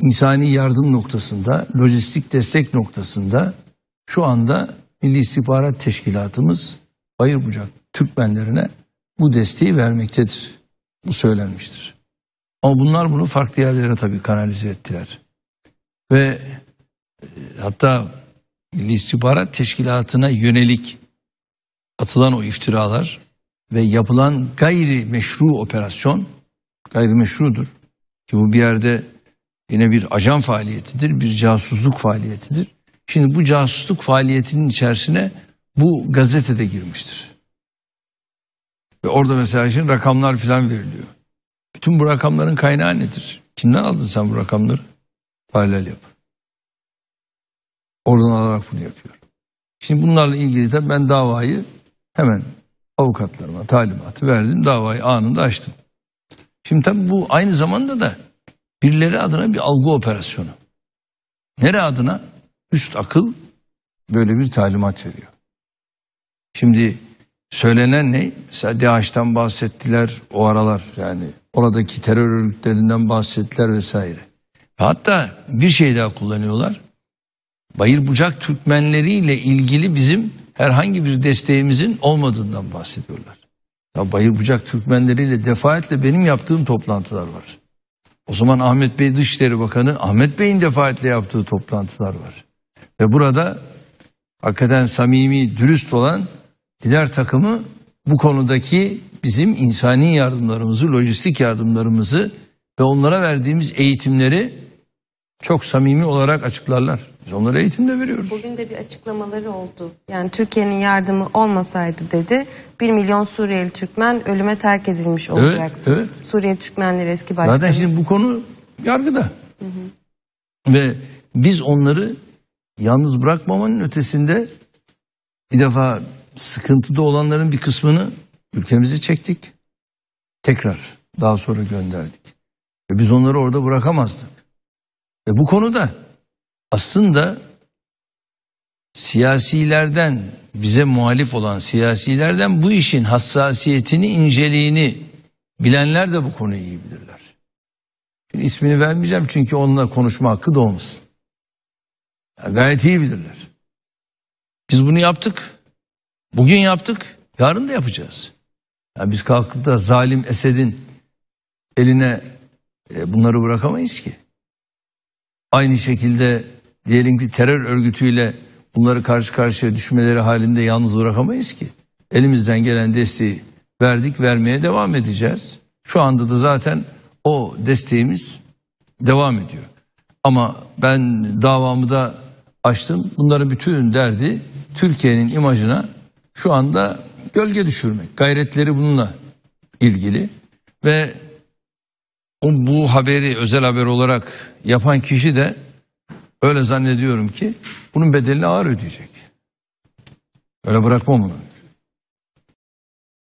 insani yardım noktasında, lojistik destek noktasında şu anda Milli İstihbarat Teşkilatımız Bayır Bucak Türkmenlerine bu desteği vermektedir. Bu söylenmiştir. Ama bunlar bunu farklı yerlere tabii kanalize ettiler. Ve e, hatta Milli İstihbarat Teşkilatı'na yönelik atılan o iftiralar ve yapılan gayri meşru operasyon gayri meşrudur. Ki bu bir yerde yine bir ajan faaliyetidir, bir casusluk faaliyetidir. Şimdi bu casusluk faaliyetinin içerisine bu gazetede girmiştir. Ve orada mesela şimdi rakamlar filan veriliyor. Bütün bu rakamların kaynağı nedir? Kimden aldın sen bu rakamları? Paralel yap. Oradan alarak bunu yapıyor. Şimdi bunlarla ilgili de ben davayı hemen avukatlarıma talimatı verdim. Davayı anında açtım. Şimdi tabii bu aynı zamanda da birileri adına bir algı operasyonu. Nere adına? Üst akıl böyle bir talimat veriyor. Şimdi söylenen ne? Mesela DAEŞ'ten bahsettiler o aralar yani oradaki terör örgütlerinden bahsettiler vesaire. Hatta bir şey daha kullanıyorlar. Bayır Bucak Türkmenleriyle ilgili bizim herhangi bir desteğimizin olmadığından bahsediyorlar. Ya Bayır Bucak Türkmenleriyle defaatle benim yaptığım toplantılar var. O zaman Ahmet Bey Dışişleri Bakanı Ahmet Bey'in defaatle yaptığı toplantılar var. Ve burada hakikaten samimi, dürüst olan lider takımı bu konudaki bizim insani yardımlarımızı, lojistik yardımlarımızı ve onlara verdiğimiz eğitimleri çok samimi olarak açıklarlar. Biz onlara eğitim de veriyoruz. Bugün de bir açıklamaları oldu. Yani Türkiye'nin yardımı olmasaydı dedi 1 milyon Suriyeli Türkmen ölüme terk edilmiş olacaktı. evet. Suriye Türkmenleri eski başkanı. Zaten şimdi bu konu yargıda. Ve biz onları yalnız bırakmamanın ötesinde bir defa sıkıntıda olanların bir kısmını ülkemize çektik. Tekrar daha sonra gönderdik. Ve biz onları orada bırakamazdık. Ve bu konuda aslında siyasilerden bize muhalif olan siyasilerden bu işin hassasiyetini, inceliğini bilenler de bu konuyu iyi bilirler. Şimdi ismini vermeyeceğim çünkü onunla konuşma hakkı doğmasın. Ya gayet iyi bilirler. Biz bunu yaptık. Bugün yaptık. Yarın da yapacağız. Yani biz kalkıp da zalim Esed'in eline e, bunları bırakamayız ki. Aynı şekilde diyelim ki terör örgütüyle bunları karşı karşıya düşmeleri halinde yalnız bırakamayız ki. Elimizden gelen desteği verdik, vermeye devam edeceğiz. Şu anda da zaten o desteğimiz devam ediyor. Ama ben davamı da açtım. Bunların bütün derdi Türkiye'nin imajına şu anda gölge düşürmek. Gayretleri bununla ilgili ve o bu haberi özel haber olarak yapan kişi de öyle zannediyorum ki bunun bedelini ağır ödeyecek. Öyle bırakmam onu.